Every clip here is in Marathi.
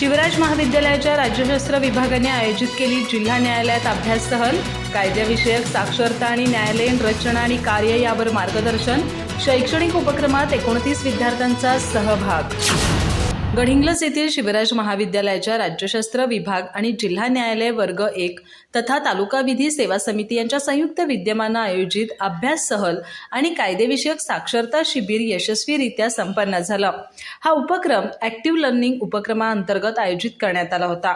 शिवराज महाविद्यालयाच्या राज्यशास्त्र विभागाने आयोजित केली जिल्हा न्यायालयात अभ्यास सहल कायद्याविषयक साक्षरता आणि न्यायालयीन रचना आणि कार्य यावर मार्गदर्शन शैक्षणिक उपक्रमात एकोणतीस विद्यार्थ्यांचा सहभाग. गडहिंग्लज येथील शिवराज महाविद्यालयाच्या राज्यशास्त्र विभाग आणि जिल्हा न्यायालय वर्ग एक तथा तालुका विधी सेवा समिती यांच्या संयुक्त विद्यमानं आयोजित अभ्यास सहल आणि कायदेविषयक साक्षरता शिबिर यशस्वीरित्या संपन्न झालं. हा उपक्रम ॲक्टिव्ह लर्निंग उपक्रमाअंतर्गत आयोजित करण्यात आला होता.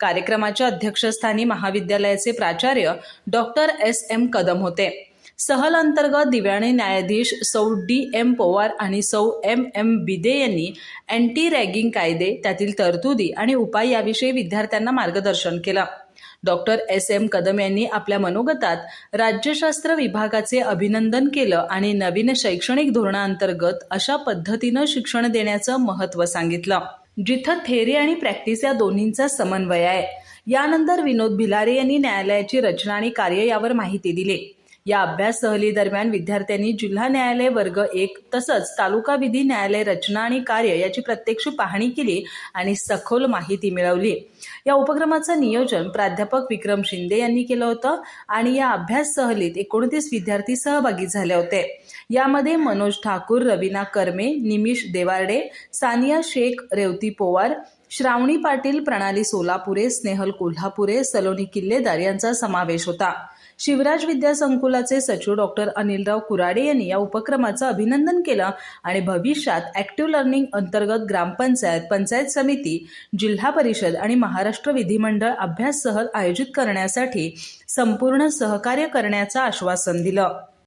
कार्यक्रमाच्या अध्यक्षस्थानी महाविद्यालयाचे प्राचार्य डॉक्टर एस एम कदम होते. सहल अंतर्गत दिव्याणे न्यायाधीश सौ डी एम पवार आणि सौ एम एम बिदे यांनी अँटी रॅगिंग कायदे त्यातील तरतुदी आणि उपाय याविषयी विद्यार्थ्यांना मार्गदर्शन केलं. Doctor S. एम. कदम यांनी आपल्या मनोगतात राज्यशास्त्र विभागाचे अभिनंदन केलं आणि नवीन शैक्षणिक धोरणाअंतर्गत अशा पद्धतीनं शिक्षण देण्याचं महत्त्व सांगितलं. जिथं थेरी आणि प्रॅक्टिस या दोन्हींचा समन्वय आहे. यानंतर विनोद भिलारे यांनी न्यायालयाची रचना आणि कार्य यावर माहिती दिली. या अभ्यास सहलीदरम्यान विद्यार्थ्यांनी जिल्हा न्यायालय वर्ग एक तसंच तालुका विधी न्यायालय रचना आणि कार्य याची प्रत्यक्ष पाहणी केली आणि सखोल माहिती मिळवली. या उपक्रमाचं नियोजन प्राध्यापक विक्रम शिंदे यांनी केलं होतं आणि या अभ्यास सहलीत एकोणतीस विद्यार्थी सहभागी झाले होते. यामध्ये मनोज ठाकूर रवीना कर्मे निमिष देवार्डे सानिया शेख रेवती पोवार श्रावणी पाटील प्रणाली सोलापुरे स्नेहल कोल्हापुरे सलोनी किल्लेदार यांचा समावेश होता. शिवराज विद्यासंकुलाचे सचिव डॉक्टर अनिलराव कुराडे यांनी या उपक्रमाचं अभिनंदन केलं आणि भविष्यात ॲक्टिव्ह लर्निंग अंतर्गत ग्रामपंचायत पंचायत समिती जिल्हा परिषद आणि महाराष्ट्र विधिमंडळ अभ्यास सहल आयोजित करण्यासाठी संपूर्ण सहकार्य करण्याचं आश्वासन दिलं.